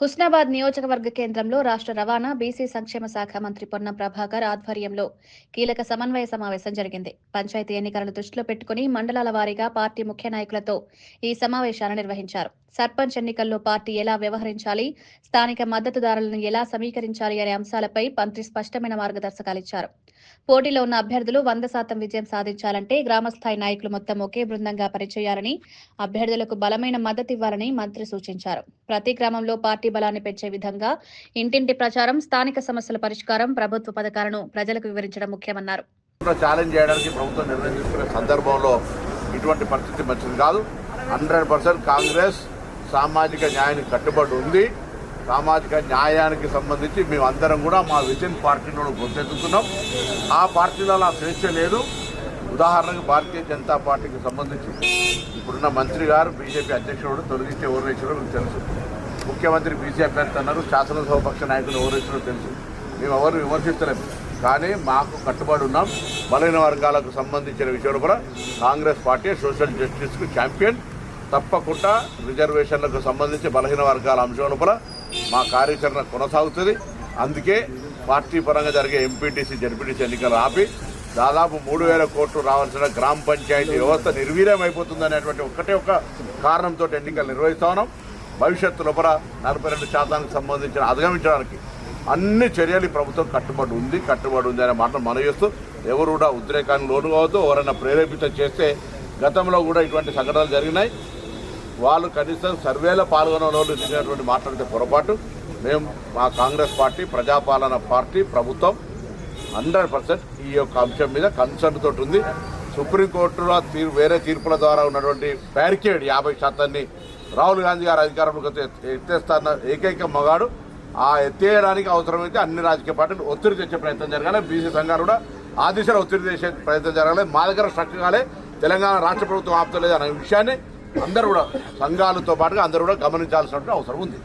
హుస్నాబాద్ నియోజకవర్గ కేంద్రంలో రాష్ట్ర రవాణా బీసీ సంక్షేమ శాఖ మంత్రి పొన్నం ప్రభాకర్ ఆధ్వర్యంలో కీలక సమన్వయ సమావేశం జరిగింది. పంచాయతీ ఎన్నికలను దృష్టిలో పెట్టుకుని మండలాల వారీగా పార్టీ ముఖ్య నాయకులతో ఈ సమావేశాన్ని నిర్వహించారు. సర్పంచ్ ఎన్నికల్లో పార్టీ ఎలా వ్యవహరించాలి? స్థానిక మద్దతుదారులను ఎలా సమీకరించాలి అనే అంశాలపై మంత్రి స్పష్టమైన మార్గదర్శకాలు ఇచ్చారు. పోటీలో ఉన్న అభ్యర్థులు వంద శాతం విజయం సాధించాలంటే గ్రామస్థాయి నాయకులు మొత్తం ఒకే బృందంగా పనిచేయాలని అభ్యర్థులకు బలమైన మద్దతు ఇవ్వాలని మంత్రి సూచించారు. ప్రతి గ్రామంలో పార్టీ బలాన్ని పెంచే విధంగా ఇంటింటి ప్రచారం స్థానిక సమస్యల పరిష్కారం ప్రభుత్వ పథకాలను ప్రజలకు వివరించడం ముఖ్యమన్నారు. ఛాలెంజ్ చేయడానికి ప్రభుత్వం నిర్ణయం తీసుకునే సందర్భంలో ఇటువంటి పరిస్థితి మంచిది కాదు. హండ్రెడ్ పర్సెంట్ కాంగ్రెస్ సామాజిక న్యాయానికి కట్టుబడి ఉంది. సామాజిక న్యాయానికి సంబంధించి మేమందరం కూడా మా విజన్ పార్టీలో గుర్తెత్తుతున్నాం. ఆ పార్టీలో అలా స్వేచ్ఛ లేదు. ఉదాహరణకు భారతీయ జనతా పార్టీకి సంబంధించి ఇప్పుడున్న మంత్రి గారు బీజేపీ అధ్యక్షుడు తొలగించే ఎవరు మీకు తెలుసు. ముఖ్యమంత్రి బీజేపీ అభ్యర్థి అన్నారు. శాసనసభపక్ష నాయకులు ఎవరు తెలుసు. మేము ఎవరు విమర్శిస్తలేము కానీ మాకు కట్టుబడి ఉన్నాం. బలహీన వర్గాలకు సంబంధించిన విషయంలో కూడా కాంగ్రెస్ పార్టీ సోషల్ జస్టిస్కు ఛాంపియన్. తప్పకుండా రిజర్వేషన్లకు సంబంధించి బలహీన వర్గాల అంశం మా కార్యాచరణ కొనసాగుతుంది. అందుకే పార్టీ పరంగా జరిగే ఎంపీటీసీ జడ్పీటీసీ ఎన్నికలు ఆపి దాదాపు మూడు వేల కోట్లు రావాల్సిన గ్రామ పంచాయతీ వ్యవస్థ నిర్వీర్యం అయిపోతుంది అనేటువంటి ఒకటే ఒక కారణంతో ఎన్నికలు నిర్వహిస్తా ఉన్నాం. భవిష్యత్తు లోపల నలభై రెండు శాతానికి సంబంధించిన అధిగమించడానికి అన్ని చర్యలు ఈ ప్రభుత్వం కట్టుబడి ఉంది కట్టుబడి ఉంది అనే మాట మనం చేస్తూ ఎవరు కూడా ఉద్రేకానికి లోను కావద్దు ఎవరైనా ప్రేరేపిత చేస్తే గతంలో కూడా ఇటువంటి సంఘటనలు జరిగినాయి. వాళ్ళు కనీసం సర్వేలో పాల్గొన్న వాళ్ళు ఇచ్చినటువంటి మాట్లాడితే పొరపాటు. మేము మా కాంగ్రెస్ పార్టీ ప్రజాపాలన పార్టీ ప్రభుత్వం హండ్రెడ్ పర్సెంట్ ఈ యొక్క అంశం మీద కన్సర్న్ తోటి ఉంది. సుప్రీంకోర్టులో తీర్ వేరే తీర్పుల ద్వారా ఉన్నటువంటి బ్యారికేడ్ యాభై శాతాన్ని రాహుల్ గాంధీ గారు అధికారంలోకి ఎత్తేస్తారన్న ఏకైక మగాడు. ఆ ఎత్తేయడానికి అవసరమైతే అన్ని రాజకీయ పార్టీలు ఒత్తిడి తెచ్చే ప్రయత్నం జరగాలి. బీసీ సంఘాలు కూడా ఆ దిశలో ఒత్తిడి చేసే ప్రయత్నం జరగాలి. మా దగ్గర స్ట్రక్చర్ కాలే. తెలంగాణ రాష్ట్ర ప్రభుత్వం ఆపుతలేదు అనే విషయాన్ని అందరూ కూడా సంఘాలతో పాటుగా అందరూ కూడా గమనించాల్సిన అవసరం ఉంది.